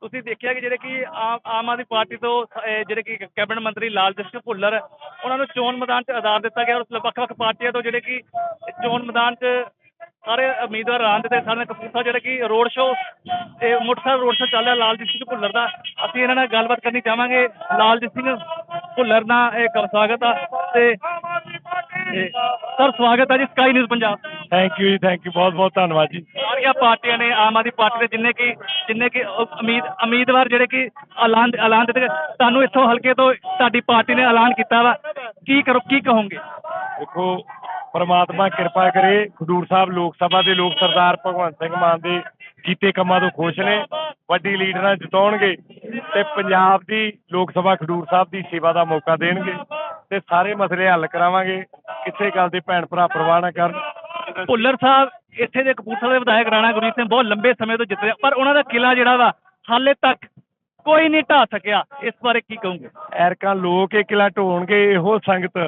ਤੁਸੀਂ ਦੇਖਿਆ ਕਿ ਜਿਹੜੇ ਕਿ ਆਮ ਆਮ ਆਦਮੀ ਪਾਰਟੀ ਤੋਂ ਜਿਹੜੇ ਕਿ ਕੈਬਨਿਟ ਮੰਤਰੀ ਲਾਲਜੀਤ ਸਿੰਘ ਭੁੱਲਰ, ਉਹਨਾਂ ਨੂੰ ਚੋਣ ਮੈਦਾਨ 'ਚ ਆਧਾਰ ਦਿੱਤਾ ਗਿਆ ਔਰ ਵੱਖ-ਵੱਖ ਪਾਰਟੀਆਂ ਤੋਂ ਜਿਹੜੇ ਕਿ ਚੋਣ ਮੈਦਾਨ 'ਚ ਸਾਰੇ ਉਮੀਦਵਾਰ ਰਾਂ ਦੇ ਸਾਡੇ ਕਪੂਰਥਲਾ ਜਿਹੜੇ ਕਿ ਰੋਡ ਸ਼ੋਅ, ਤੇ ਮੋਟਰਸਾਈਕਲ ਰੋਡ ਸ਼ੋਅ ਚੱਲ ਰਿਹਾ ਲਾਲਜੀਤ ਸਿੰਘ ਭੁੱਲਰ ਦਾ। ਅਸੀਂ ਇਹਨਾਂ ਨਾਲ ਗੱਲਬਾਤ ਕਰਨੀ ਚਾਹਾਂਗੇ। ਲਾਲਜੀਤ ਸਿੰਘ ਭੁੱਲਰ ਦਾ ਇਹ ਕ- ਸਵਾਗਤ ਆ। ਤੇ ਤੇ ਸਰ, ਸਵਾਗਤ ਹੈ ਜੀ Sky News Punjab. Thank you ਜੀ ਥੈਂਕ ਯੂ ਬਹੁਤ ਬਹੁਤ ਧੰਨਵਾਦ ਜੀ। ਸਾਰੀਆਂ ਪਾਰਟੀਆਂ ਨੇ ਆਮ ਆਦਮੀ ਪਾਰਟੀ ਦੇ ਜਿੰਨੇ ਕਿ ਜਿੰਨੇ ਕਿ ਉਮੀਦ ਉਮੀਦਵਾਰ ਜਿਹੜੇ ਕਿ ਐਲਾਨ ਐਲਾਨ ਦਿੱਤੇ। ਤੁਹਾਨੂੰ ਇੱਥੋਂ ਹਲਕੇ ਤੋਂ ਤੁਹਾਡੀ ਪਾਰਟੀ ਨੇ ਐਲਾਨ ਕੀਤਾ ਵਾ। ਕੀ ਕਰੋ ਕੀ ਕਹੋਗੇ? ਦੇਖੋ ਪਰਮਾਤਮਾ ਕਿਰਪਾ ਕਰੇ ਖਡੂਰ ਸਾਹਿਬ ਲੋਕ ਸਭਾ ਦੇ ਲੋਕ ਸਰਦਾਰ ਭਗਵੰਤ ਸਿੰਘ ਮਾਨ ਦੇ ਕੀਤੇ ਕੰਮਾਂ ਤੋਂ ਖੁਸ਼ ਨੇ ਵੱਡੀ ਲੀਡ ਨਾਲ ਜਿਤਾਉਣਗੇ ਤੇ ਪੰਜਾਬ ਦੀ ਲੋਕ ਸਭਾ ਖਡੂਰ ਸਾਹਿਬ ਦੀ ਸੇਵਾ ਦਾ ਮੌਕਾ ਦੇਣਗੇ ਤੇ ਸਾਰੇ ਮਸਲੇ ਹੱਲ ਕਰਾਵਾਂਗੇ ਕਿਸੇ ਗੱਲ ਦੇ ਭੈਣ ਭਰਾ ਪਰਵਾਹ ਨਾ ਕਰਨ। ਭੁੱਲਰ ਸਾਹਿਬ, ਇੱਥੇ ਦੇ ਕਪੂਰਥਲਾ ਦੇ ਵਿਧਾਇਕ ਰਾਣਾ ਗੁਰਜੀਤ ਸਿੰਘ ਬਹੁਤ ਲੰਬੇ ਸਮੇਂ ਤੋਂ ਜਿੱਤ ਰਹੇ, ਪਰ ਉਹਨਾਂ ਦਾ ਕਿਲਾ ਜਿਹੜਾ ਵਾ, ਹਾਲੇ ਤੱਕ ਕੋਈ ਨਹੀਂ ਢਾ ਸਕਿਆ। ਇਸ ਬਾਰੇ ਕੀ ਕਹੋਗੇ? ਐਰਕਾਂ ਲੋਕ ਇਹ ਕਿਲਾ ਢੋਣਗੇ, ਇਹੋ ਸੰਗਤ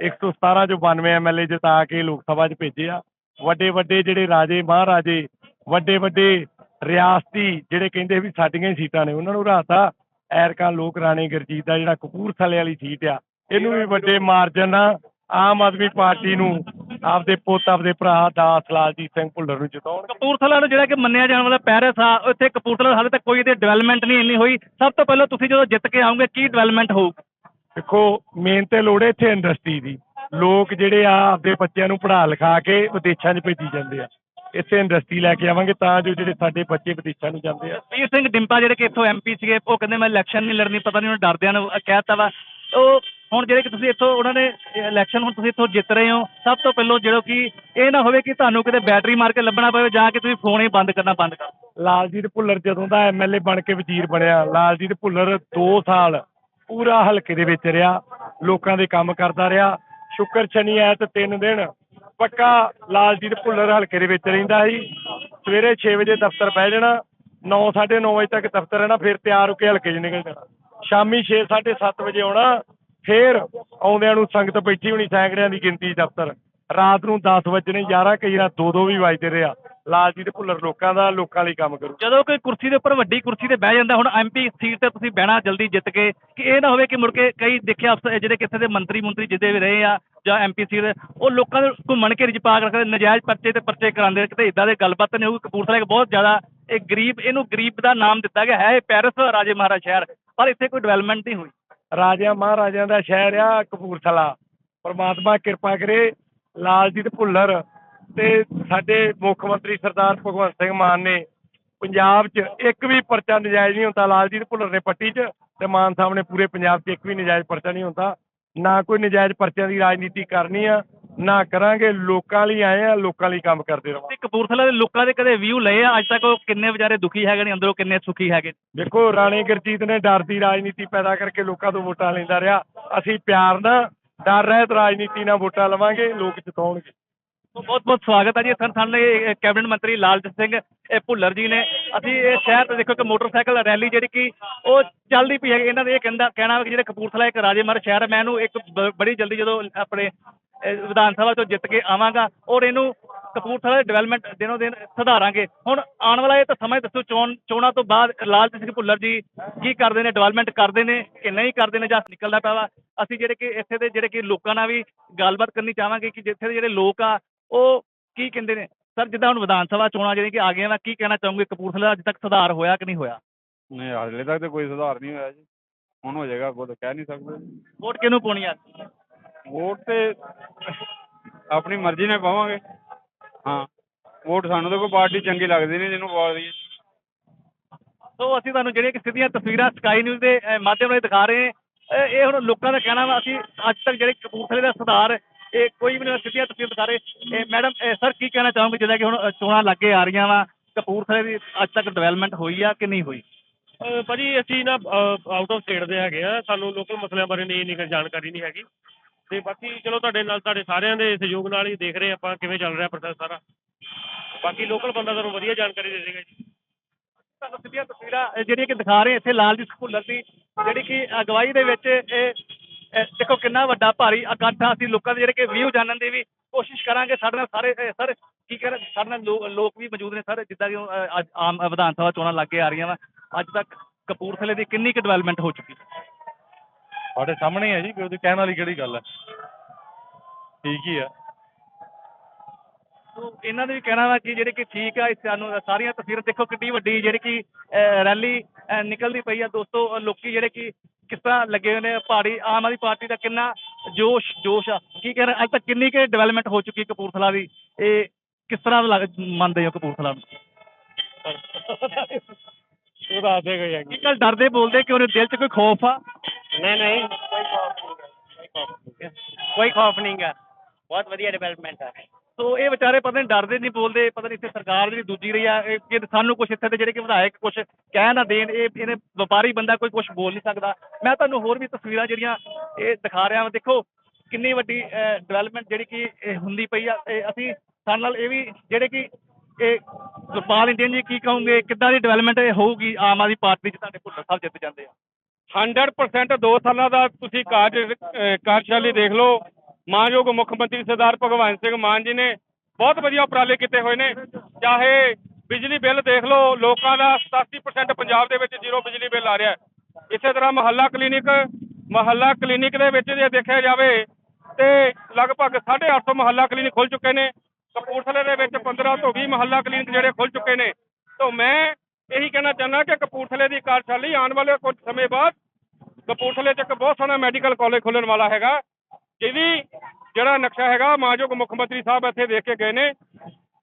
117 ਚੋਂ 92 ਐਮਐਲਏ ਜਿਤਾ ਕੇ ਲੋਕ ਸਭਾ 'ਚ ਭੇਜੇ ਆ। ਵੱਡੇ ਵੱਡੇ ਜਿਹੜੇ ਰਾਜੇ, ਮਹਾਰਾਜੇ, ਵੱਡੇ ਵੱਡੇ ਰਿਆਸਤੀ ਜਿਹੜੇ ਕਹਿੰਦੇ ਵੀ ਸਾਡੀਆਂ ਹੀ ਸੀਟਾਂ ਨੇ, ਉਹਨਾਂ ਨੂੰ ਰਾਤਾ ਐਰਕਾਂ ਲੋਕ ਰਾਣੇ ਗੁਰਜੀਤ ਦਾ ਜਿਹੜਾ ਕਪੂਰਥਲੇ ਵਾਲੀ ਸੀਟ ਆ, ਇਹਨੂੰ ਵੀ ਵੱਡੇ ਮਾਰਜਨ ਨਾਲ ਆਮ ਆਦਮੀ ਪਾਰਟੀ ਨੂੰ ਆਪਦੇ ਪੁੱਤ ਆਪਦੇ ਭਰਾ ਦਾਸ ਲਾਲਜੀਤ ਸਿੰਘ ਭੁੱਲਰ ਨੂੰ ਜਿਤਾਉਣਗੇ। ਕਪੂਰਥਲਾ ਨੂੰ ਜਿਹੜਾ ਕਿ ਮੰਨਿਆ ਜਾਣ ਵਾਲਾ ਪੈਰਿਸ ਆ ਉੱਥੇ ਕਪੂਰਥਲਾ ਹਾਲੇ ਤੱਕ ਕੋਈ ਇਹਦੀ ਡਿਵੈਲਪਮੈਂਟ ਨਹੀਂ ਇੰਨੀ ਹੋਈ। ਸਭ ਤੋਂ ਪਹਿਲਾਂ ਤੁਸੀਂ ਜਦੋਂ ਜਿੱਤ ਕੇ ਆਓਗੇ ਕੀ ਡਿਵੈਲਪਮੈਂਟ ਹੋਊ? ਦੇਖੋ ਮੇਨ ਤੇ ਲੋੜ ਹੈ ਇੱਥੇ ਇੰਡਸਟਰੀ ਦੀ। ਲੋਕ ਜਿਹੜੇ ਆ ਆਪਦੇ ਬੱਚਿਆਂ ਨੂੰ ਪੜ੍ਹਾ ਲਿਖਾ ਕੇ ਵਿਦੇਸ਼ਾਂ 'ਚ ਭੇਜੀ ਜਾਂਦੇ ਆ। ਇੱਥੇ ਇੰਡਸਟਰੀ ਲੈ ਕੇ ਆਵਾਂਗੇ ਤਾਂ ਜੋ ਜਿਹੜੇ ਸਾਡੇ ਬੱਚੇ ਵਿਦੇਸ਼ਾਂ ਨੂੰ ਜਾਂਦੇ ਆ। ਵੀਰ ਸਿੰਘ ਡਿੰਪਾ ਜਿਹੜੇ ਕਿ ਇੱਥੋਂ ਐਮਪੀ ਸੀਗੇ ਉਹ ਕਹਿੰਦੇ ਮੈਂ ਇਲੈਕਸ਼ਨ ਨਹੀਂ ਲੜਨੀ ਪਤਾ ਨਹੀਂ ਉਹਨਾਂ ਡਰਦਿਆਂ ਨੂੰ ਕਹਿਤਾ ਵਾ। ਉਹ ਹੁਣ ਜਿਹੜੇ ਕਿ ਤੁਸੀਂ ਇੱਥੋਂ ਉਹਨਾਂ ਨੇ ਇਲੈਕਸ਼ਨ ਹੁਣ ਤੁਸੀਂ ਇੱਥੋਂ ਜਿੱਤ ਰਹੇ ਹੋ, ਸਭ ਤੋਂ ਪਹਿਲਾਂ ਜਿਹੜਾ ਕਿ ਇਹ ਨਾ ਹੋਵੇ ਕਿ ਤੁਹਾਨੂੰ ਕਿਤੇ ਬੈਟਰੀ ਮਾਰ ਕੇ ਲੱਭਣਾ ਪਵੇ ਜਾਂ ਕਿ ਤੁਸੀਂ ਫੋਨ ਹੀ ਬੰਦ ਕਰਨਾ ਬੰਦ ਕਰ ਲਾਲਜੀਤ ਭੁੱਲਰ ਜਦੋਂ ਦਾ ਐਮਐਲਏ ਬਣ ਕੇ ਵਜ਼ੀਰ ਬਣਿਆ, ਲਾਲਜੀਤ ਭੁੱਲਰ 2 ਸਾਲ ਪੂਰਾ ਹਲਕੇ ਦੇ ਵਿੱਚ ਰਿਹਾ, ਲੋਕਾਂ ਦੇ ਕੰਮ ਕਰਦਾ ਰਿਹਾ, ਸ਼ੁੱਕਰ ਸ਼ਨੀ ਐਤ ਤਿੰਨ ਦਿਨ ਪੱਕਾ ਲਾਲਜੀਤ ਭੁੱਲਰ ਹਲਕੇ ਦੇ ਵਿੱਚ ਰਹਿੰਦਾ ਸੀ। ਸਵੇਰੇ 6 ਵਜੇ ਦਫ਼ਤਰ ਬਹਿ ਜਾਣਾ 9 ਨੌ ਵਜੇ ਤੱਕ ਦਫ਼ਤਰ ਰਹਿਣਾ, ਫਿਰ ਤਿਆਰ ਹੋ ਕੇ ਹਲਕੇ 'ਚ ਨਿਕਲ ਜਾਣਾ। ਸ਼ਾਮੀ 6 7 ਵਜੇ ਆਉਣਾ ਫਿਰ ਆਉਂਦਿਆਂ ਨੂੰ ਸੰਗਤ ਬੈਠੀ ਹੋਣੀ ਸੈਂਕੜਿਆਂ ਦੀ ਗਿਣਤੀ ਦਫ਼ਤਰ। ਰਾਤ ਨੂੰ 10 ਵਜੇ 11 ਕਈ ਰਾਤ 2 2 ਵੀ ਵੱਜਦੇ ਰਿਹਾ ਲਾਲਜੀਤ ਭੁੱਲਰ ਲੋਕਾਂ ਦਾ, ਲੋਕਾਂ ਲਈ ਕੰਮ ਕਰੂ। ਜਦੋਂ ਕੋਈ ਕੁਰਸੀ ਦੇ ਉੱਪਰ ਵੱਡੀ ਕੁਰਸੀ ਤੇ ਬਹਿ ਜਾਂਦਾ, ਹੁਣ ਐਮਪੀ ਸੀਟ ਤੇ ਤੁਸੀਂ ਬਹਿਣਾ ਜਲਦੀ ਜਿੱਤ ਕੇ, ਕਿ ਇਹ ਨਾ ਹੋਵੇ ਕਿ ਮੁੜ ਕੇ ਕਈ ਦੇਖਿਆ ਅਫਸਰ ਜਿਹੜੇ ਕਿਸੇ ਦੇ ਮੰਤਰੀ ਮੰਤਰੀ ਜਿੱਦੇ ਵੀ ਰਹੇ ਆ, ਜਾਂ ਐਮਪੀ ਸੀਟ ਉਹ ਲੋਕਾਂ ਦੇ ਘੁੰਮਣ ਕੇ ਚ ਪਾ ਰੱਖਦੇ, ਨਜਾਇਜ਼ ਪਰਚੇ ਤੇ ਪਰਚੇ ਕਰਾਉਂਦੇ ਕਿਤੇ ਇਦਾਂ ਦੇ ਗੱਲਬਾਤ ਨਹੀਂ ਉਹ ਕਪੂਰਥਲਾ ਇੱਕ ਬਹੁਤ ਜ਼ਿਆਦਾ, ਇਹ ਗਰੀਬ, ਇਹਨੂੰ ਗਰੀਬ ਦਾ ਨਾਮ ਦਿੱਤਾ ਗਿਆ ਹੈ, ਇਹ ਪੈਰਿਸ ਰਾਜੇ ਮਹਾਰਾਜ ਸ਼ਹਿਰ, ਪਰ ਇੱਥੇ ਕੋਈ ਡਿਵੈਲਪਮੈਂਟ ਨਹੀਂ ਹੋਈ। ਰਾਜਿਆਂ ਮਹਾਰਾਜਿਆਂ ਦਾ ਸ਼ਹਿਰ ਆ ਕਪੂਰਥਲਾ। ਪਰਮਾਤਮਾ ਕਿਰਪਾ ਕਰੇ, ਲਾਲਜੀਤ ਭੁੱਲਰ ਤੇ ਸਾਡੇ ਮੁੱਖ ਮੰਤਰੀ ਸਰਦਾਰ ਭਗਵੰਤ ਸਿੰਘ ਮਾਨ ਨੇ ਪੰਜਾਬ 'ਚ ਇੱਕ ਵੀ ਪਰਚਾ ਨਜਾਇਜ਼ ਨਹੀਂ ਹੁੰਦਾ। ਲਾਲਜੀਤ ਭੁੱਲਰ ਨੇ ਪੱਟੀ 'ਚ ਤੇ ਮਾਨ ਸਾਹਿਬ ਨੇ ਪੂਰੇ ਪੰਜਾਬ 'ਚ ਇੱਕ ਵੀ ਨਜਾਇਜ਼ ਪਰਚਾ ਨਹੀਂ ਹੁੰਦਾ। ਨਾ ਕੋਈ ਨਜਾਇਜ਼ ਪਰਚਿਆਂ ਦੀ ਰਾਜਨੀਤੀ ਕਰਨੀ ਆ ਨਾ ਕਰਾਂਗੇ ਲੋਕਾਂ ਲਈ ਆਏ ਆ ਲੋਕਾਂ ਲਈ ਕੰਮ ਕਰਦੇ ਰਹਾਂਗੇ ਤੇ ਕਪੂਰਥਲਾ ਦੇ ਲੋਕਾਂ ਦੇ ਕਦੇ ਵਿਊ ਲਏ ਆ? ਅੱਜ ਤੱਕ ਉਹ ਕਿੰਨੇ ਵਿਚਾਰੇ ਦੁਖੀ ਹੈਗੇ ਨੇ ਅੰਦਰੋਂ ਕਿੰਨੇ ਸੁਖੀ ਹੈਗੇ ਦੇਖੋ ਰਾਣੀ ਗੁਰਜੀਤ ਨੇ ਡਰ ਦੀ ਰਾਜਨੀਤੀ ਪੈਦਾ ਕਰਕੇ ਲੋਕਾਂ ਤੋਂ ਵੋਟਾਂ ਲੈਂਦਾ ਰਿਹਾ। ਅਸੀਂ ਪਿਆਰ ਨਾਲ ਡਰ ਰਹਿਤ ਰਾਜਨੀਤੀ ਨਾਲ ਵੋਟਾਂ ਲਵਾਂਗੇ ਲੋਕ ਜਿਤਾਉਣਗੇ। ਬਹੁਤ ਬਹੁਤ ਸਵਾਗਤ ਹੈ ਜੀ। ਸਰ ਸਾਡੇ ਕੈਬਨਿਟ ਮੰਤਰੀ ਲਾਲਜੀਤ ਸਿੰਘ ਇਹ ਭੁੱਲਰ ਜੀ ਨੇ। ਅਸੀਂ ਇਹ ਸ਼ਹਿਰ ਤੇ ਦੇਖੋ ਕਿ ਮੋਟਰਸਾਈਕਲ ਰੈਲੀ ਜਿਹੜੀ ਕਿ ਉਹ ਚੱਲਦੀ ਪਈ ਹੈ ਇਹਨਾਂ ਦੇ ਇਹ ਕਹਿੰਦਾ ਕਹਿਣਾ ਕਿ ਜਿਹੜੇ ਕਪੂਰਥਲਾ ਇੱਕ ਰਾਜੇ ਮਰ ਸ਼ਹਿਰ ਹੈ ਮੈਂ ਇਹਨੂੰ ਇੱਕ ਬੜੀ ਜਲਦੀ ਜਦੋਂ ਆਪਣੇ ਵਿਧਾਨ ਸਭਾ ਤੋਂ ਜਿੱਤ ਕੇ ਆਵਾਂਗਾ ਔਰ ਇਹਨੂੰ ਕਪੂਰਥਲਾ ਦੇ ਡਿਵੈਲਪਮੈਂਟ ਦਿਨੋਂ ਦਿਨ ਸੁਧਾਰਾਂਗੇ। ਹੁਣ ਆਉਣ ਵਾਲਾ ਇਹ ਤਾਂ ਸਮਾਂ ਦੱਸੋ ਚੋਣ ਚੋਣਾਂ ਤੋਂ ਬਾਅਦ ਲਾਲਜੀਤ ਸਿੰਘ ਭੁੱਲਰ ਜੀ ਕੀ ਕਰਦੇ ਨੇ ਡਿਵੈਲਪਮੈਂਟ ਕਰਦੇ ਨੇ ਕਿ ਨਹੀਂ ਕਰਦੇ ਨੇ ਜਾਂ ਨਿਕਲਦਾ ਪਿਆ ਵਾ? ਅਸੀਂ ਜਿਹੜੇ ਕਿ ਇੱਥੇ ਦੇ ਜਿਹੜੇ ਕਿ ਲੋਕਾਂ ਨਾਲ ਵੀ ਗੱਲਬਾਤ ਕਰਨੀ ਚਾਹਾਂਗੇ ਕਿ ਜਿੱਥੇ ਦੇ ਜਿਹੜੇ ਲੋਕ ਆ ਉਹ ਕੀ ਕਹਿੰਦੇ ਨੇ? ਸਰ ਜਿੱਦਾਂ ਹੁਣ ਵਿਧਾਨ ਸਭਾ ਚੋਣਾਂ ਜਿਹੜੀਆਂ ਕਿ ਆ ਗਈਆਂ ਵਾ ਕੀ ਕਹਿਣਾ ਚਾਹੋਗੇ? ਕਪੂਰਥਲਾ ਅੱਜ ਤੱਕ ਸੁਧਾਰ ਹੋਇਆ ਕਿ ਨਹੀਂ ਹੋਇਆ? ਨਹੀਂ ਹਾਲੇ ਤੱਕ ਤਾਂ ਕੋਈ ਸੁਧਾਰ ਨਹੀਂ ਹੋਇਆ ਜੀ। ਹੁਣ ਹੋ ਜਾਏਗਾ ਤਾਂ ਕਹਿ ਨਹੀਂ ਸਕਦੇ। ਵੋਟ ਕਿਹਨੂੰ ਪਾਉਣੀ ਆ? ਵੋਟ ਤੇ ਆਪਣੀ ਮਰਜ਼ੀ ਨਾਲ ਪਾਵਾਂਗੇ। ਹਾਂ ਵੋਟ ਸਾਨੂੰ ਤਾਂ ਕੋਈ ਪਾਰਟੀ ਚੰਗੀ ਲੱਗਦੀ ਨਹੀਂ ਜਿਹਨੂੰ ਪਾ ਦਈਏ। ਸੋ ਅਸੀਂ ਤੁਹਾਨੂੰ ਜਿਹੜੀਆਂ ਕਿ ਸਿੱਧੀਆਂ ਤਸਵੀਰਾਂ ਸਕਾਈ ਨਿਊਜ਼ ਦੇ ਅਹ, ਮਾਧਿਅਮ ਰਾਹੀਂ ਦਿਖਾ ਰਹੇ ਹਾਂ। ਇਹ- ਇਹ ਹੁਣ ਲੋਕਾਂ ਦਾ ਕਹਿਣਾ ਵਾ ਅਸੀਂ ਅੱਜ ਤੱਕ ਜਿਹੜੇ ਕਪੂਰਥਲੇ ਦਾ ਸੁਧਾਰ ਇਹ ਕੋਈ ਵੀ ਨਹੀਂ ਸਿੱਧੀਆਂ ਤਸਵੀਰਾਂ ਦਿਖਾ ਰਹੇ। ਇਹ ਮੈਡਮ ਸਰ ਕੀ ਕਹਿਣਾ ਚਾਹੋਗੇ ਜਿੱਦਾਂ ਕਿ ਹੁਣ ਅ, ਚੋਣਾਂ ਲੱਗੇ ਆ ਰਹੀਆਂ ਵਾ ਕਪੂਰਥਲੇ ਦੀ ਅੱਜ ਤੱਕ ਡਿਵੈਲਪਮੈਂਟ ਹੋਈ ਆ ਕਿ ਨਹੀਂ ਹੋਈ? ਅਹ ਭਾਜੀ ਅਸੀਂ ਨਾ ਆਊਟ ਆਫ ਸਟੇਟ ਦੇ ਹੈਗੇ ਆ। ਸਾਨੂੰ ਲੋਕਲ ਮਸਲਿਆਂ ਬਾਰੇ ਨਹੀਂ ਇੰਨੀ ਕੁ ਜਾਣਕਾਰੀ ਨਹੀਂ ਹੈਗੀ। ਤੇ ਬਾਕੀ ਚਲੋ ਤੁਹਾਡੇ ਨਾਲ, ਤੁਹਾਡੇ ਸਾਰਿਆਂ ਦੇ ਸਹਿਯੋਗ ਨਾਲ ਹੀ ਦੇਖ ਰਹੇ ਆਪਾਂ ਕਿਵੇਂ ਚੱਲ ਰਿਹਾ ਪ੍ਰੋਸੈਸ ਸਾਰਾ। ਬਾਕੀ ਲੋਕਲ ਬੰਦਾ ਤੁਹਾਨੂੰ ਵਧੀਆ ਜਾਣਕਾਰੀ ਦੇ ਦੇਗਾ ਜੀ। ਤੁਹਾਨੂੰ ਸਿੱਧੀਆਂ ਤਸਵੀਰਾਂ ਜਿਹੜੀਆਂ ਕਿ ਦਿਖਾ ਰਹੇ ਇੱਥੇ ਲਾਲਜੀਤ ਭੁੱਲਰ ਦੀ, ਜਿਹੜੀ ਕਿ ਅਗਵਾਈ ਦੇ ਵਿੱਚ ਇਹ ਦੇਖੋ ਕਿੰਨਾ ਵੱਡਾ ਭਾਰੀ ਇਕੱਠ ਆ। ਅਸੀਂ ਲੋਕਾਂ ਦੇ ਜਿਹੜੇ ਕਿ ਵਿਊ ਜਾਣਨ ਦੀ ਵੀ ਕੋਸ਼ਿਸ਼ ਕਰਾਂਗੇ। ਸਾਡੇ ਨਾਲ ਸਾਰੇ ਸਰ ਕੀ ਕਰ ਸਾਡੇ ਨਾਲ ਲੋ- ਲੋਕ ਵੀ ਮੌਜੂਦ ਨੇ ਸਰ, ਜਿੱਦਾਂ ਕਿ ਅੱਜ ਆਮ ਵਿਧਾਨ ਸਭਾ ਚੋਣਾਂ ਲੱਗੇ ਆ ਰਹੀਆਂ ਵਾ। ਅੱਜ ਤੱਕ ਕਪੂਰਥਲੇ ਦੀ ਕਿੰਨੀ ਕੁ ਡਿਵੈਲਪਮੈਂਟ ਹੋ ਚੁੱਕੀ ਤੁਹਾਡੇ ਸਾਹਮਣੇ ਹੈ ਜੀ ਕੋਈ ਉਹਦੀ ਕਹਿਣ ਵਾਲੀ ਕਿਹੜੀ ਗੱਲ ਹੈ ਠੀਕ ਹੀ ਆ। ਸੋ ਇਹਨਾਂ ਦਾ ਵੀ ਕਹਿਣਾ ਵਾ ਕਿ ਜਿਹੜੇ ਕਿ ਠੀਕ ਆ ਇਸ ਸਾਨੂੰ ਸਾਰੀਆਂ ਤਸਵੀਰਾਂ ਦੇਖੋ ਕਿੰਨੀ ਵੱਡੀ ਜਿਹੜੀ ਕਿ ਅਹ, ਰੈਲੀ ਅਹ, ਨਿਕਲਦੀ ਪਈ ਆ। ਦੋਸਤੋ ਅਹ, ਲੋਕੀ ਜਿਹੜੇ ਕਿ ਕਿਸ ਤਰ੍ਹਾਂ ਲੱਗੇ ਹੋਏ ਨੇ ਪਹਾੜੀ ਆਮ ਆਦਮੀ ਪਾਰਟੀ ਦਾ ਕਿੰਨਾ ਜੋਸ਼ ਜੋਸ਼ ਆ। ਕੀ ਕਹਿ ਰਹੇ ਅੱਜ ਤੱਕ ਕਿੰਨੀ ਕਿ ਡਿਵੈਲਪਮੈਂਟ ਹੋ ਚੁੱਕੀ ਕਪੂਰਥਲਾ ਦੀ? ਇਹ ਕਿਸ ਤਰ੍ਹਾਂ ਦਾ ਲੱਗ- ਮੰਨਦੇ ਹੋ ਕਪੂਰਥਲਾ ਨੂੰ? ਉਹ ਦੱਸ ਦੇ ਕੋਈ ਕੀ ਗੱਲ ਡਰਦੇ ਬੋਲਦੇ ਕਿ ਉਹਦੇ ਦਿਲ 'ਚ ਕੋਈ ਖੌਫ ਆ। ਨਹੀਂ ਨਹੀਂ। ਕੋਈ ਖੌਫ ਨਹੀਂ ਗਾ। ਬਹੁਤ ਵਧੀਆ ਡਿਵੈਲਪਮੈਂਟ ਹੈ ਸੋ ਇਹ ਵਿਚਾਰੇ ਪਤਾ ਨਹੀਂ ਡਰਦੇ ਨਹੀਂ ਬੋਲਦੇ, ਪਤਾ ਨਹੀਂ ਇੱਥੇ ਸਰਕਾਰ ਜਿਹੜੀ ਦੂਜੀ ਰਹੀ ਆ, ਇਹ ਕਿ ਸਾਨੂੰ ਕੁਝ ਇੱਥੇ ਦੇ ਜਿਹੜੇ ਕਿ ਵਿਧਾਇਕ ਕੁਝ ਕਹਿ ਨਾ ਦੇਣ, ਇਹ ਇਹਨੇ ਵਪਾਰੀ ਬੰਦਾ ਕੋਈ ਕੁਝ ਬੋਲ ਨਹੀਂ ਸਕਦਾ। ਮੈਂ ਤੁਹਾਨੂੰ ਹੋਰ ਵੀ ਤਸਵੀਰਾਂ ਜਿਹੜੀਆਂ ਇਹ ਦਿਖਾ ਰਿਹਾ ਹਾਂ ਦੇਖੋ ਕਿੰਨੀ ਵੱਡੀ ਡਿਵੈਲਪਮੈਂਟ ਜਿਹੜੀ ਕਿ ਇਹ ਹੁੰਦੀ ਪਈ ਆ। ਇਹ ਅਸੀਂ ਸਾਡੇ ਨਾਲ ਇਹ ਵੀ ਜਿਹੜੇ ਕਿ ਇਹ ਗੁਰਪਾਲ ਇੰਡੀਅਨ ਜੀ ਕੀ ਕਹੋਗੇ, ਕਿੱਦਾਂ ਦੀ ਡਿਵੈਲਪਮੈਂਟ ਹੋਊਗੀ ਆਮ ਆਦਮੀ ਪਾਰਟੀ 'ਚ, ਤੁਹਾਡੇ ਭੁੱਲਰ ਸਾਹਿਬ ਜਿੱਤ ਜਾਂਦੇ ਆ। 100% 2 ਸਾਲਾਂ ਦਾ ਤੁਸੀਂ ਕਾਰਜ ਕਾਰਜਸ਼ਾਲੀ ਦੇਖ ਲਓ। ਮਾਨਯੋਗ ਮੁੱਖ ਮੰਤਰੀ ਸਰਦਾਰ ਭਗਵੰਤ ਸਿੰਘ ਮਾਨ ਜੀ ਨੇ ਬਹੁਤ ਵਧੀਆ ਉਪਰਾਲੇ ਕੀਤੇ ਹੋਏ ਨੇ। ਚਾਹੇ ਬਿਜਲੀ ਬਿੱਲ ਦੇਖ ਲਓ, ਲੋਕਾਂ ਦਾ 87% ਪੰਜਾਬ ਦੇ ਵਿੱਚ ਜ਼ੀਰੋ ਬਿਜਲੀ ਬਿੱਲ ਆ ਰਿਹਾ ਇਸੇ ਤਰ੍ਹਾਂ ਮਹੱਲਾ ਕਲੀਨਿਕ ਮਹੱਲਾ ਕਲੀਨਿਕ ਦੇ ਵਿੱਚ ਜੇ ਦੇਖਿਆ ਜਾਵੇ ਤੇ ਲਗਭਗ 850 ਮਹੱਲਾ ਕਲੀਨਿਕ ਖੁੱਲ ਚੁੱਕੇ ਨੇ। ਕਪੂਰਥਲੇ ਦੇ ਵਿੱਚ 15 ਤੋਂ 20 ਮਹੱਲਾ ਕਲੀਨਿਕ ਜਿਹੜੇ ਖੁੱਲ ਚੁੱਕੇ ਨੇ। ਤੋਂ ਮੈਂ ਇਹੀ ਕਹਿਣਾ ਚਾਹੁੰਦਾ ਕਿ ਕਪੂਰਥਲੇ ਦੀ ਕਾਰਜਸ਼ਾਲੀ ਆਉਣ ਵਾਲੇ ਕੁਝ ਸਮੇਂ ਬਾਅਦ ਕਪੂਰਥਲੇ 'ਚ ਇੱਕ ਬਹੁਤ ਸੋਹਣਾ ਮੈਡੀਕਲ ਕਾਲਜ ਖੁੱਲਣ ਵਾਲਾ ਹੈਗਾ, ਜਿਹਦੀ ਜਿਹੜਾ ਨਕਸ਼ਾ ਹੈਗਾ ਮਾਨਯੋਗ ਮੁੱਖ ਮੰਤਰੀ ਸਾਹਿਬ ਇੱਥੇ ਦੇਖ ਕੇ ਗਏ ਨੇ।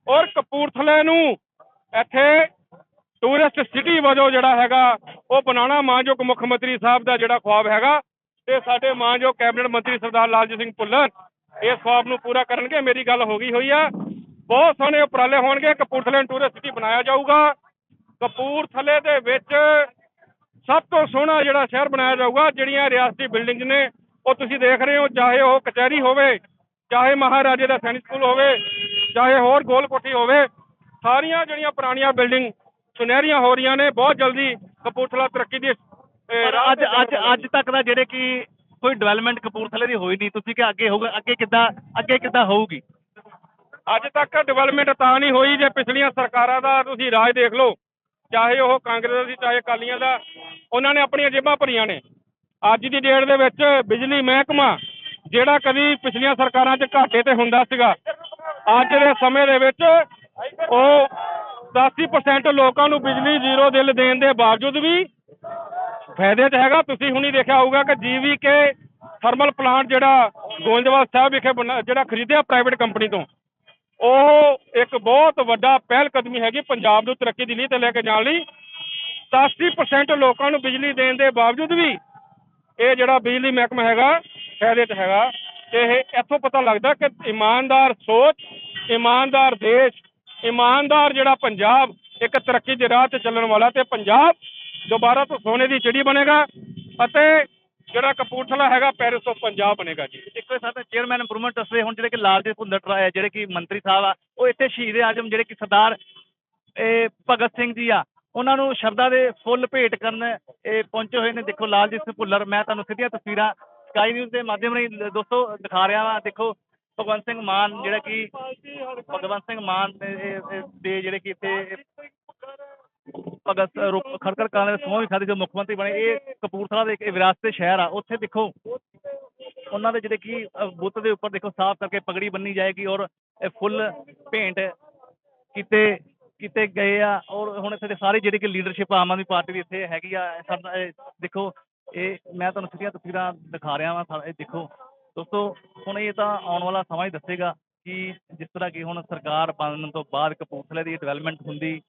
ਔਰ ਕਪੂਰਥਲੇ ਨੂੰ ਇੱਥੇ ਟੂਰਿਸਟ ਸਿਟੀ ਵਜੋਂ ਜਿਹੜਾ ਹੈਗਾ, ਉਹ ਬਣਾਉਣਾ ਮਾਨਯੋਗ ਮੁੱਖ ਮੰਤਰੀ ਸਾਹਿਬ ਦਾ ਜਿਹੜਾ ਖੁਆਬ ਹੈਗਾ। ਤੇ ਸਾਡੇ ਮਾਨਯੋਗ ਕੈਬਨਿਟ ਮੰਤਰੀ ਸਰਦਾਰ ਲਾਲਜੀਤ ਸਿੰਘ ਭੁੱਲਰ ਇਸ ਖੁਆਬ ਨੂੰ ਪੂਰਾ ਕਰਨਗੇ। ਮੇਰੀ ਗੱਲ ਹੋ ਗਈ ਹੋਈ ਆ। ਬਹੁਤ ਸੋਹਣੇ ਉਪਰਾਲੇ ਹੋਣਗੇ। ਕਪੂਰਥਲੇ ਨੂੰ ਟੂਰਿਸਟ ਸਿਟੀ ਬਣਾਇਆ ਜਾਊਗਾ। ਕਪੂਰਥਲੇ ਦੇ ਵਿੱਚ ਸਭ ਤੋਂ ਸੋਹਣਾ ਜਿਹੜਾ ਸ਼ਹਿਰ ਬਣਾਇਆ ਜਾਊਗਾ ਜਿਹੜੀਆਂ ਰਿਆਸਤੀ ਬਿਲਡਿੰਗਸ ਨੇ ਉਹ ਤੁਸੀਂ ਦੇਖ ਰਹੇ ਹੋ ਚਾਹੇ ਉਹ ਕਚਹਿਰੀ ਹੋਵੇ ਚਾਹੇ ਮਹਾਰਾਜੇ ਦਾ ਸੈਨਿਕ ਸਕੂਲ ਹੋਵੇ ਚਾਹੇ ਹੋਰ ਗੋਲ ਕੋਠੀ ਹੋਵੇ ਸਾਰੀਆਂ ਜਿਹੜੀਆਂ ਪੁਰਾਣੀਆਂ ਬਿਲਡਿੰਗ ਸੁਨਹਿਰੀਆਂ ਹੋ ਰਹੀਆਂ ਨੇ ਬਹੁਤ ਜਲਦੀ ਕਪੂਰਥਲਾ ਤਰੱਕੀ ਦੀ ਅੱਜ ਅੱਜ ਅੱਜ ਤੱਕ ਦਾ ਜਿਹੜੇ ਕਿ ਕੋਈ ਡਿਵੈਲਪਮੈਂਟ ਕਪੂਰਥਲੇ ਦੀ ਹੋਈ ਨਹੀਂ ਤੁਸੀਂ ਕਿ ਅੱਗੇ ਹੋਊਗਾ ਅੱਗੇ ਕਿੱਦਾਂ ਅੱਗੇ ਕਿੱਦਾਂ ਹੋਊਗੀ? ਅੱਜ ਤੱਕ ਡਿਵੈਲਪਮੈਂਟ ਤਾਂ ਨਹੀਂ ਹੋਈ ਜੇ ਪਿਛਲੀਆਂ ਸਰਕਾਰਾਂ ਦਾ ਤੁਸੀਂ ਰਾਜ ਦੇਖ ਲਓ ਚਾਹੇ ਉਹ ਕਾਂਗਰਸ ਦਾ ਚਾਹੇ ਅਕਾਲੀਆਂ ਦਾ ਉਹਨਾਂ ਨੇ ਆਪਣੀਆਂ ਜੇਬਾਂ ਭਰੀਆਂ ਨੇ। ਅੱਜ ਦੀ ਡੇਟ ਦੇ ਵਿੱਚ ਬਿਜਲੀ ਮਹਿਕਮਾ, ਜਿਹੜਾ ਕਦੀ ਪਿਛਲੀਆਂ ਸਰਕਾਰਾਂ 'ਚ ਘਾਟੇ ਤੇ ਹੁੰਦਾ ਸੀਗਾ, ਅੱਜ ਦੇ ਸਮੇਂ ਦੇ ਵਿੱਚ ਉਹ 80% ਲੋਕਾਂ ਨੂੰ ਬਿਜਲੀ ਜ਼ੀਰੋ ਬਿੱਲ ਦੇਣ ਦੇ ਬਾਵਜੂਦ ਵੀ ਫਾਇਦੇ 'ਚ ਹੈਗਾ, ਤੁਸੀਂ ਹੁਣੀ ਦੇਖਿਆ ਹੋਊਗਾ ਕਿ ਜੀਵੀਕੇ ਥਰਮਲ ਪਲਾਂਟ ਜਿਹੜਾ ਗੋਇੰਦਵਾਲ ਸਾਹਿਬ ਵਿਖੇ ਬਣਾ- ਜਿਹੜਾ ਖਰੀਦਿਆ ਪ੍ਰਾਈਵੇਟ ਕੰਪਨੀ ਤੋਂ, ਉਹ ਇੱਕ ਬਹੁਤ ਵੱਡਾ ਪਹਿਲ ਕਦਮੀ ਹੈਗੀ ਪੰਜਾਬ ਨੂੰ ਤਰੱਕੀ ਦੀ ਲੀਹ ਤੇ ਲੈ ਕੇ ਜਾਣ ਲਈ। 87% ਲੋਕਾਂ ਨੂੰ ਬਿਜਲੀ ਦੇਣ ਦੇ ਬਾਵਜੂਦ ਵੀ ਇਹ ਜਿਹੜਾ ਬਿਜਲੀ ਮਹਿਕਮਾ ਹੈਗਾ, ਫਾਇਦੇ 'ਚ ਹੈਗਾ। ਤੇ ਇਹ ਇੱਥੋਂ ਪਤਾ ਲੱਗਦਾ ਕਿ ਇਮਾਨਦਾਰ ਸੋਚ, ਇਮਾਨਦਾਰ ਦੇਸ਼, ਇਮਾਨਦਾਰ ਜਿਹੜਾ ਪੰਜਾਬ, ਇੱਕ ਤਰੱਕੀ ਦੇ ਰਾਹ ਤੇ ਚੱਲਣ ਵਾਲਾ ਤੇ ਪੰਜਾਬ ਦੁਬਾਰਾ ਤੋਂ ਸੋਨੇ ਦੀ ਚਿੜੀ ਬਣੇਗਾ ਅਤੇ ਜਿਹੜਾ ਕਪੂਰਥਲਾ ਹੈਗਾ, ਪੈਰਿਸ ਤੋਂ ਪੰਜਾਬ ਬਣੇਗਾ ਜੀ। ਇੱਕੋ ਸਾਥ ਚੇਅਰਮੈਨ ਇੰਪਰੂਵਮੈਂਟ ਟਰਸਟ ਦੇ ਹੁਣ ਜਿਹੜੇ ਕਿ ਲਾਲਜੀਤ ਭੁੱਲਰ ਹੈ ਜਿਹੜੇ ਕਿ ਮੰਤਰੀ ਸਾਹਿਬ ਆ, ਉਹ ਇੱਥੇ ਸ਼ਹੀਦ ਆਜਮ, ਜਿਹੜੇ ਕਿ ਸਰਦਾਰ, ਇਹ ਭਗਤ ਸਿੰਘ ਜੀ ਆ ਉਹਨਾਂ ਨੂੰ ਸ਼ਰਧਾ ਦੇ ਫੁੱਲ ਭੇਟ ਕਰਨ ਇਹ ਪਹੁੰਚੇ ਹੋਏ ਨੇ। ਦੇਖੋ, ਲਾਲਜੀਤ ਸਿੰਘ ਭੁੱਲਰ, ਮੈਂ ਤੁਹਾਨੂੰ ਸਿੱਧੀਆਂ ਤਸਵੀਰਾਂ ਸਕਾਈ ਨਿਊਜ਼ ਦੇ ਮਾਧਿਅਮ ਰਾਹੀਂ ਦੋਸਤੋ, ਦਿਖਾ ਰਿਹਾ ਵਾਂ। ਦੇਖੋ, ਭਗਵੰਤ ਸਿੰਘ ਮਾਨ, ਜਿਹੜਾ ਕਿ ਭਗਵੰਤ ਸਿੰਘ ਮਾਨ ਦੇ ਜਿਹੜੇ ਕਿ ਇੱਥੇ ਭਗਤ ਰੁਕ ਖੜਕੜ ਕਲਾਂ ਦੇ ਸਹੁੰ ਖਾਦੀ ਜੋ ਮੁੱਖ ਮੰਤਰੀ ਬਣੇ, ਇਹ ਕਪੂਰਥਲਾ ਦੇ ਇੱਕ ਵਿਰਾਸਤ ਸ਼ਹਿਰ ਆ। ਉੱਥੇ ਦੇਖੋ, ਉਹਨਾਂ ਦੇ ਜਿਹੜੇ ਕਿ ਬੁੱਤ ਦੇ ਉੱਪਰ ਦੇਖੋ, ਸਾਫ਼ ਕਰਕੇ ਪਗੜੀ ਬੰਨੀ ਜਾਏਗੀ ਔਰ ਇਹ ਫੁੱਲ ਭੇਂਟ ਕੀਤੇ ਕੀਤੇ ਗਏ ਆ ਔਰ ਹੁਣ ਇੱਥੇ ਦੇ ਸਾਰੇ ਜਿਹੜੇ ਕਿ ਲੀਡਰਸ਼ਿਪ ਆਮ ਆਦਮੀ ਪਾਰਟੀ ਦੀ ਇੱਥੇ ਹੈਗੀ ਆ ਸਭ ਦੇਖੋ, ਇਹ ਮੈਂ ਤੁਹਾਨੂੰ ਸਿੱਧੀਆਂ ਤਸਵੀਰਾਂ ਦਿਖਾ ਰਿਹਾ ਵਾਂ, ਸਾ- ਇਹ ਦੇਖੋ। ਦੋਸਤੋ, ਹੁਣ ਇਹ ਤਾਂ ਆਉਣ ਵਾਲਾ ਸਮਾਂ ਹੀ ਦੱਸੇਗਾ ਕਿ ਜਿਸ ਤਰ੍ਹਾਂ ਕਿ ਹੁਣ ਸਰਕਾਰ ਬਣਨ ਤੋਂ ਬਾਅਦ ਕਪੂਰਥਲੇ ਦੀ ਡਿਵੈਲਪਮੈਂਟ ਹੁੰਦੀ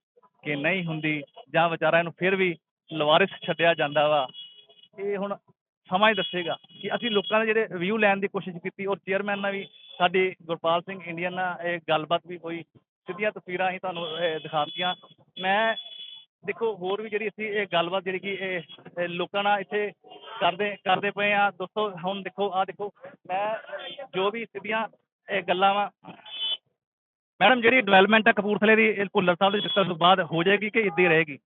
ਕਿ ਨਹੀਂ ਹੁੰਦੀ, ਜਾਂ ਵਿਚਾਰਾ ਇਹਨੂੰ ਫਿਰ ਵੀ ਲਵਾਰਿਸ ਛੱਡਿਆ ਜਾਂਦਾ ਵਾ, ਇਹ ਹੁਣ ਸਮਾਂ ਹੀ ਦੱਸੇਗਾ ਕਿ ਅਸੀਂ ਲੋਕਾਂ ਦੇ ਜਿਹੜੇ ਰਿਵਿਊ ਲੈਣ ਦੀ ਕੋਸ਼ਿਸ਼ ਕੀਤੀ, ਔਰ ਚੇਅਰਮੈਨ ਨਾਲ ਵੀ ਸਾਡੇ ਗੁਰਪਾਲ ਸਿੰਘ ਇੰਡੀਅਨ ਨਾਲ ਇਹ ਗੱਲਬਾਤ ਵੀ ਹੋਈ ਸਿੱਧੀਆਂ ਤਸਵੀਰਾਂ ਅਸੀਂ ਤੁਹਾਨੂੰ ਦਿਖਾਤੀਆਂ। ਮੈਂ ਦੇਖੋ ਹੋਰ ਵੀ ਜਿਹੜੀ ਅਸੀਂ ਇਹ ਗੱਲਬਾਤ ਜਿਹੜੀ ਕਿ ਇਹ ਲੋਕਾਂ ਨਾਲ ਇੱਥੇ ਕਰਦੇ ਕਰਦੇ ਪਏ ਆ। ਦੋਸਤੋ ਹੁਣ ਦੇਖੋ ਆ ਦੇਖੋ ਮੈਂ ਜੋ ਵੀ ਸਿੱਧੀਆਂ ਇਹ ਗੱਲਾਂ ਵਾ ਮੈਡਮ ਜਿਹੜੀ ਡਿਵੈਲਪਮੈਂਟ ਹੈ ਕਪੂਰਥਲੇ ਦੀ ਭੁੱਲਰ ਸਾਹਿਬ ਦੇ ਜਿੱਤਣ ਤੋਂ ਬਾਅਦ ਹੋ ਜਾਏਗੀ ਕਿ ਇੱਦਾਂ ਹੀ ਰਹੇਗੀ?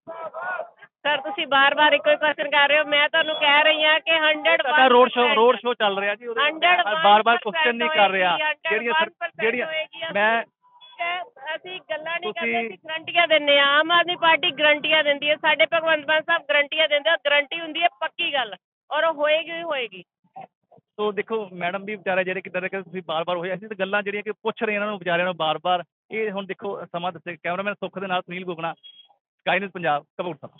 ਸਰ ਤੁਸੀਂ ਬਾਰ-ਬਾਰ ਇੱਕੋ ਹੀ ਕੁਐਸਚਨ ਕਰ ਰਹੇ ਹੋ। ਮੈਂ ਤੁਹਾਨੂੰ ਕਹਿ ਰਹੀ ਹਾਂ ਕਿ 100 ਸਾਡਾ ਰੋਡ ਸ਼ੋ ਰੋਡ ਸ਼ੋ ਚੱਲ ਰਿਹਾ ਜੀ ਉਹਦੇ। 101% ਬਾਰ-ਬਾਰ ਕੁਐਸਚਨ ਨਹੀਂ ਕਰ ਰਿਹਾ। ਜਿਹੜੀਆਂ ਸਰ- 101% ਜਿਹੜੀਆਂ। ਮੈਂ ਅਸੀਂ ਗੱਲਾਂ ਨਹੀਂ ਤੁਸੀਂ- ਕਰਦੇ ਅਸੀਂ ਗਰੰਟੀਆਂ ਦਿੰਦੇ ਆ ਆਮ ਆਦਮੀ ਪਾਰਟੀ ਗਰੰਟੀਆਂ ਦਿੰਦੀ ਹੈ। ਸਾਡੇ ਭਗਵੰਤ ਮਾਨ ਸਾਹਿਬ ਗਰੰਟੀਆਂ ਦਿੰਦੇ ਆ ਗਰੰਟੀ ਹੁੰਦੀ ਹੈ ਪੱਕੀ ਗੱਲ ਔਰ ਉਹ ਹੋਏਗੀ ਹੀ ਹੋਏਗੀ। ਸੋ ਦੇਖੋ ਮੈਡਮ ਵੀ ਵਿਚਾਰੇ ਜਿਹੜੇ ਕਿਦਾਂ ਦੇ ਕਿ ਤੁਸੀਂ ਬਾਰ-ਬਾਰ ਹੋਏ ਅਸੀਂ ਤਾਂ ਗੱਲਾਂ ਜਿਹੜੀਆਂ ਕਿ ਪੁੱਛ ਰਹੇ ਇਹਨਾਂ ਨੂੰ ਵਿਚਾਰਿਆਂ ਨੂੰ ਬਾਰ-ਬਾਰ। ਇਹ ਹੁਣ ਦੇਖੋ ਸਮਾਂ ਦੱਸੇ ਕੈਮਰਾਮੈਨ ਸੁੱਖ ਦੇ ਨਾਲ ਸੁਨੀਲ ਗੁਗਣਾ ਸਕਾਈ ਨਿਊਜ਼ ਪੰਜਾਬ ਕਪੂਰਥਲਾ।